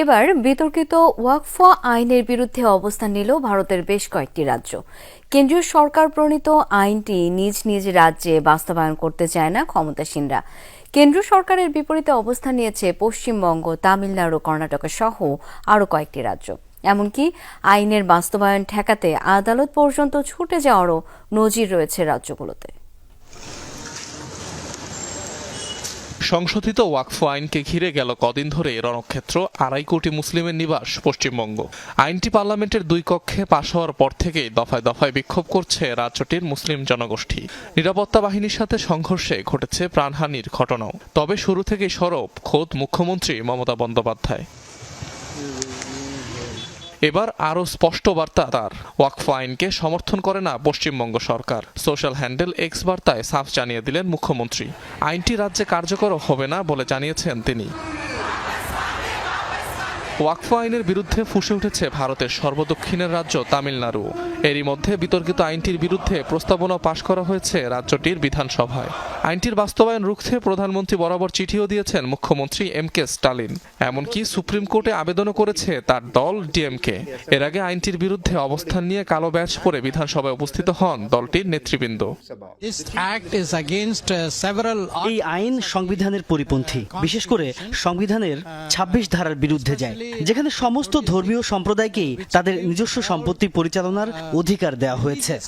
এবার বিতর্কিত ওয়াকফ আইনের বিরুদ্ধে অবস্থান নিল ভারতের বেশ কয়েকটি রাজ্য। কেন্দ্রীয় সরকার প্রণীত আইনটি নিজ নিজ রাজ্যে বাস্তবায়ন করতে চায় না ক্ষমতাসীনরা। কেন্দ্র সরকারের বিপরীতে অবস্থান নিয়েছে পশ্চিমবঙ্গ, তামিলনাড়ু, কর্ণাটক সহ আরও কয়েকটি রাজ্য। এমনকি আইনের বাস্তবায়ন ঠেকাতে আদালত পর্যন্ত ছুটে যাওয়ারও নজির রয়েছে রাজ্যগুলোতে। সংশোধিত ওয়াকফ আইনকে ঘিরে গেল কদিন ধরে রণক্ষেত্র আড়াই কোটি মুসলিমের নিবাস পশ্চিমবঙ্গ। আইনটি পার্লামেন্টের দুই কক্ষে পাশ হওয়ার পর থেকেই দফায় দফায় বিক্ষোভ করছে রাজ্যটির মুসলিম জনগোষ্ঠী। নিরাপত্তা বাহিনীর সাথে সংঘর্ষে ঘটেছে প্রাণহানির ঘটনাও। তবে শুরু থেকেই সরব খোদ মুখ্যমন্ত্রী মমতা বন্দ্যোপাধ্যায়। এবার আরও স্পষ্ট বার্তা তার। ওয়াকফ আইনকে সমর্থন করে না পশ্চিমবঙ্গ সরকার। সোশ্যাল হ্যান্ডেল এক্স বার্তায় সাফ জানিয়ে দিলেন মুখ্যমন্ত্রী। আইনটি রাজ্যে কার্যকর হবে না বলে জানিয়েছেন তিনি। ওয়াকফ আইনের বিরুদ্ধে ফুসে উঠেছে ভারতের সর্বদক্ষিণের রাজ্য তামিলনাড়ু। এরই মধ্যে বিতর্কিত আইনটির বিরুদ্ধে প্রস্তাবনা পাশ করা হয়েছে রাজ্যটির বিধানসভায়। আইনটির বাস্তবায়ন রুখতে প্রধানমন্ত্রী বরাবর চিঠিও দিয়েছেন মুখ্যমন্ত্রী এম কে স্টালিন। এমনকি সুপ্রিম কোর্টে আবেদনও করেছে তার দল ডিএমকে। এর আগে আইনটির বিরুদ্ধে অবস্থান নিয়ে কালো ব্যাচ পরে বিধানসভায় উপস্থিত হন দলটির নেতৃবৃন্দ। Uh, এই আইন সংবিধানের পরিপন্থী। বিশেষ করে সংবিধানের ২৬ ধারার বিরুদ্ধে যায়। যেখানে সমস্ত ধর্মীয় সম্প্রদায়কেই তাদের নিজস্ব সম্পত্তি পরিচালনার অধিকার দেওয়া হয়েছে।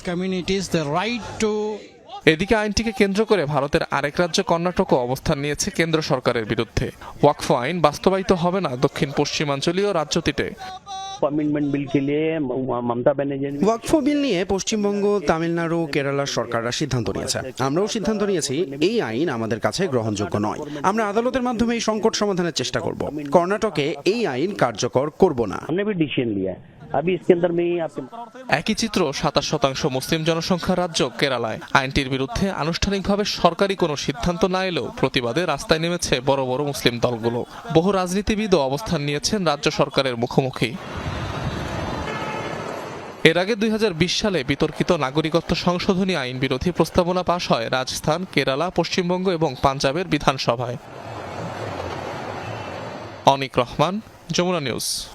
এদিকে আইনটিকে কেন্দ্র করে ভারতের আরেক রাজ্য কর্ণাটকও অবস্থান নিয়েছে কেন্দ্র সরকারের বিরুদ্ধে। ওয়াকফ আইন বাস্তবায়িত হবে না দক্ষিণ পশ্চিমাঞ্চলীয় রাজ্যটিতে কমিটমেন্ট বিল কে লিয়ে মমতা ব্যানার্জি ওয়াকফ বিল নিয়ে পশ্চিমবঙ্গ তামিলনাড়ু কেরালা সরকাররা সিদ্ধান্ত নিয়েছে। আমরাও সিদ্ধান্ত নিয়েছি এই আইন আমাদের কাছে গ্রহণযোগ্য নয়। আমরা আদালতের মাধ্যমে এই সংকট সমাধানের চেষ্টা করব। কর্ণাটকে এই আইন কার্যকর করব না। একই চিত্র সাতাশ শতাংশ মুসলিম জনসংখ্যা রাজ্য কেরালায়। আইনটির বিরুদ্ধে আনুষ্ঠানিকভাবে সরকারি কোনো সিদ্ধান্ত না এলেও প্রতিবাদে রাস্তায় নেমেছে বড় বড় মুসলিম দলগুলো। বহু রাজনীতিবিদও অবস্থান নিয়েছেন রাজ্য সরকারের মুখোমুখি। এর আগে দুই হাজার বিশ সালে বিতর্কিত নাগরিকত্ব সংশোধনী আইন বিরোধী প্রস্তাবনা পাশ হয় রাজস্থান, কেরালা, পশ্চিমবঙ্গ এবং পাঞ্জাবের বিধানসভায়। অনিক রহমান, যমুনা নিউজ।